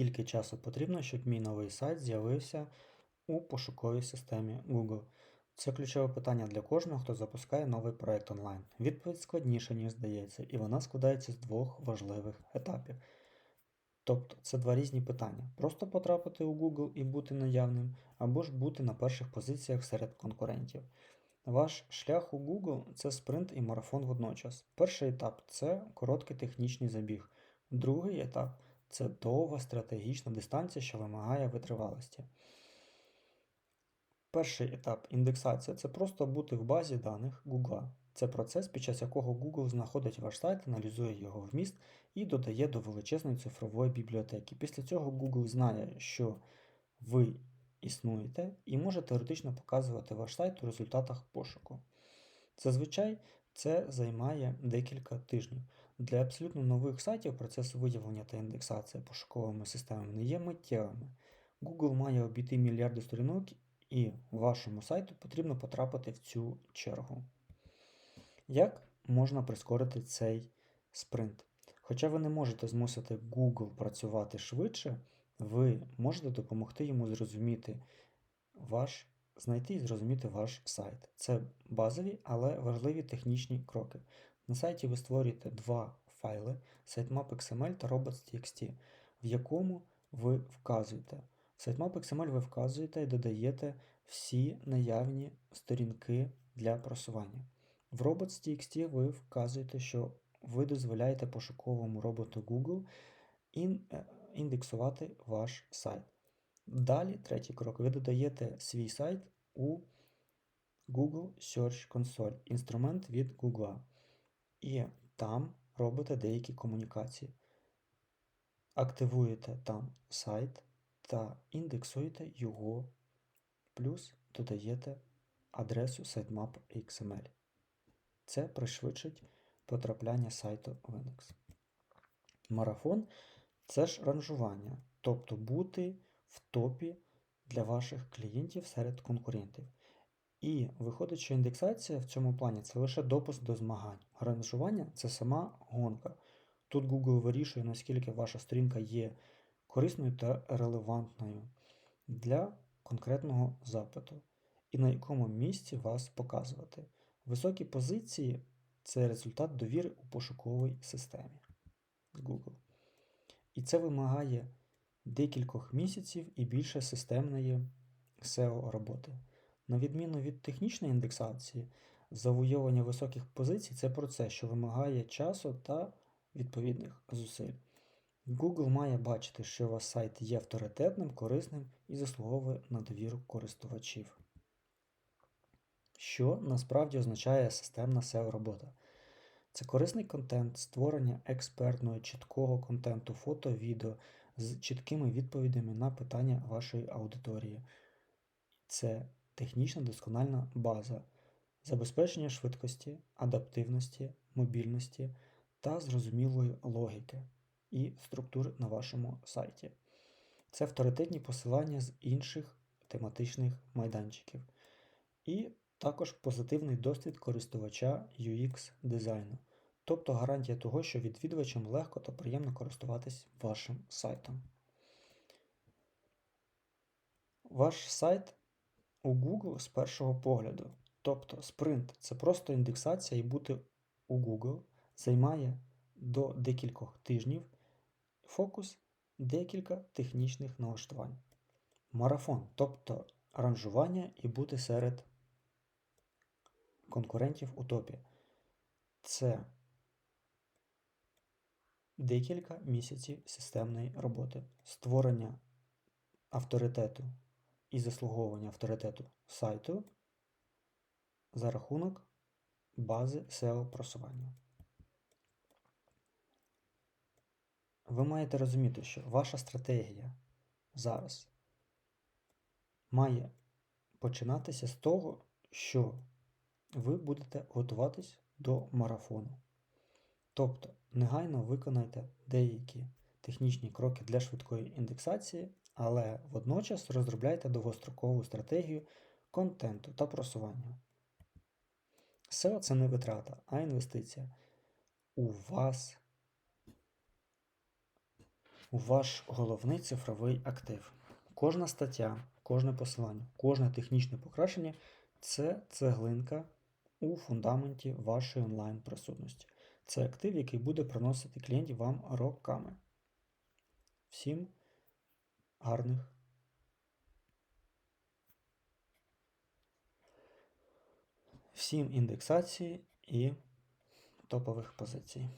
скільки часу потрібно, щоб мій новий сайт з'явився у пошуковій системі Google. Це ключове питання для кожного, хто запускає новий проект онлайн. Відповідь складніша, ніж здається, і вона складається з двох важливих етапів. Тобто це два різні питання: просто потрапити у Google і бути наявним, або ж бути на перших позиціях серед конкурентів. Ваш шлях у Google це спринт і марафон водночас. Перший етап це короткий технічний забіг. Другий етап це довга стратегічна дистанція, що вимагає витривалості. Перший етап індексація це просто бути в базі даних Google. Це процес, під час якого Google знаходить ваш сайт, аналізує його вміст і додає до величезної цифрової бібліотеки. Після цього Google знає, що ви існуєте, і може теоретично показувати ваш сайт у результатах пошуку. Зазвичай це займає декілька тижнів. Для абсолютно нових сайтів процес виявлення та індексації пошуковими системами не є миттєвими. Google має обійти мільярди сторінок, і вашому сайту потрібно потрапити в цю чергу. Як можна прискорити цей спринт? Хоча ви не можете змусити Google працювати швидше, ви можете допомогти йому зрозуміти ваш, знайти і зрозуміти ваш сайт. Це базові, але важливі технічні кроки. На сайті ви створюєте два файли sitemap.xml та robots.txt, в якому ви вказуєте. В sitemap.xml ви вказуєте і додаєте всі наявні сторінки для просування. В robots.txt ви вказуєте, що ви дозволяєте пошуковому роботу Google е, індексувати ваш сайт. Далі, третій крок, ви додаєте свій сайт у Google Search Console, інструмент від Google. І там робите деякі комунікації. Активуєте там сайт та індексуєте його, плюс додаєте адресу sitemap.xml. Це пришвидшить потрапляння сайту в індекс. Марафон це ж ранжування, тобто бути в топі для ваших клієнтів серед конкурентів. І виходить, що індексація в цьому плані це лише допуск до змагань. Ранжування це сама гонка. Тут Google вирішує, наскільки ваша сторінка є корисною та релевантною для конкретного запиту, і на якому місці вас показувати. Високі позиції це результат довіри у пошуковій системі Google. І це вимагає декількох місяців і більше системної SEO роботи. На відміну від технічної індексації, завойовування високих позицій це процес, що вимагає часу та відповідних зусиль. Google має бачити, що ваш сайт є авторитетним, корисним і заслуговує на довіру користувачів. Що насправді означає системна SEO робота? Це корисний контент, створення експертного, чіткого контенту, фото, відео з чіткими відповідями на питання вашої аудиторії. Це технічна доскональна база, забезпечення швидкості, адаптивності, мобільності та зрозумілої логіки і структур на вашому сайті. Це авторитетні посилання з інших тематичних майданчиків. І також позитивний досвід користувача UX дизайну, тобто гарантія того, що відвідувачам легко та приємно користуватись вашим сайтом. Ваш сайт у Google з першого погляду. Тобто спринт це просто індексація і бути у Google займає до декількох тижнів. Фокус декілька технічних налаштувань. Марафон, тобто ранжування і бути серед конкурентів у топі. Це декілька місяців системної роботи, створення авторитету і заслуговування авторитету сайту за рахунок бази SEO просування. Ви маєте розуміти, що ваша стратегія зараз має починатися з того, що ви будете готуватись до марафону. Тобто, негайно виконайте деякі технічні кроки для швидкої індексації, але водночас розробляйте довгострокову стратегію контенту та просування. SEO це не витрата, а інвестиція. У вас у ваш головний цифровий актив. Кожна стаття, кожне посилання, кожне технічне покращення це цеглинка у фундаменті вашої онлайн-присутності. Це актив, який буде приносити клієнтів вам роками. Всім гарних. Всім індексації і топових позицій.